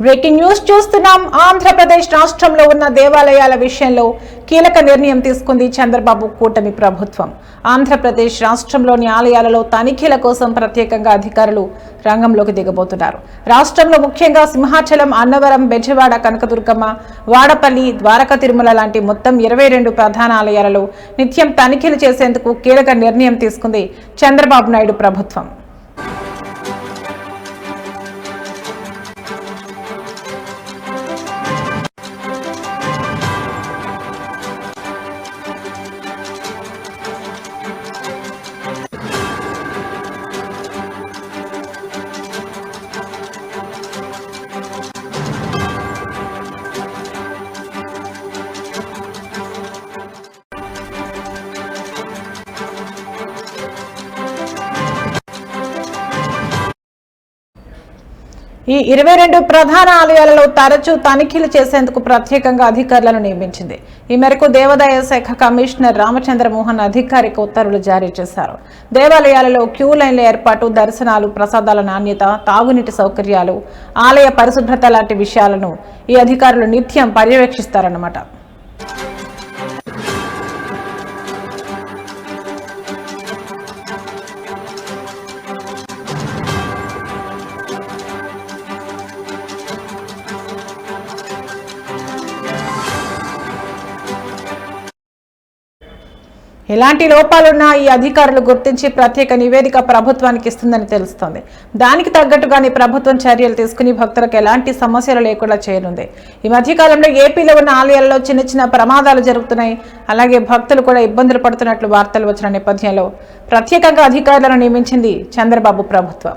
Breaking news చూస్తున్నాం. ఆంధ్రప్రదేశ్ రాష్ట్రంలో ఉన్న దేవాలయాల విషయంలో కీలక నిర్ణయం తీసుకుంది చంద్రబాబు కూటమి ప్రభుత్వం. ఆంధ్రప్రదేశ్ రాష్ట్రంలోని ఆలయాలలో తనిఖీల కోసం ప్రత్యేకంగా అధికారులు రంగంలోకి దిగబోతున్నారు. రాష్ట్రంలో ముఖ్యంగా సింహాచలం అన్నవరం బెజవాడ కనకదుర్గమ్మ వాడపల్లి ద్వారక తిరుమల లాంటి మొత్తం ఇరవై రెండు ప్రధాన ఆలయాలలో నిత్యం తనిఖీలు చేసేందుకు కీలక నిర్ణయం తీసుకుంది చంద్రబాబు నాయుడు ప్రభుత్వం. ఈ ఇరవై రెండు ప్రధాన ఆలయాలలో తరచూ తనిఖీలు చేసేందుకు ప్రత్యేకంగా అధికారులను నియమించింది. ఈ మేరకు దేవాదాయ శాఖ కమిషనర్ రామచంద్రమోహన్ అధికారిక ఉత్తర్వులు జారీ చేశారు. దేవాలయాలలో క్యూ లైన్ల ఏర్పాటు దర్శనాలు ప్రసాదాల నాణ్యత తాగునీటి సౌకర్యాలు ఆలయ పరిశుభ్రత లాంటి విషయాలను ఈ అధికారులు నిత్యం పర్యవేక్షిస్తారన్నమాట. ఎలాంటి లోపాలున్నా ఈ అధికారులు గుర్తించి ప్రత్యేక నివేదిక ప్రభుత్వానికి ఇస్తుందని తెలుస్తోంది. దానికి తగ్గట్టుగానే ప్రభుత్వం చర్యలు తీసుకుని భక్తులకు ఎలాంటి సమస్యలు లేకుండా చేయనుంది. ఈ మధ్యకాలంలో ఏపీలో ఉన్న ఆలయాల్లో చిన్న చిన్న ప్రమాదాలు జరుగుతున్నాయి. అలాగే భక్తులు కూడా ఇబ్బందులు పడుతున్నట్లు వార్తలు వచ్చిన నేపథ్యంలో ప్రత్యేకంగా అధికారులను నియమించింది చంద్రబాబు ప్రభుత్వం.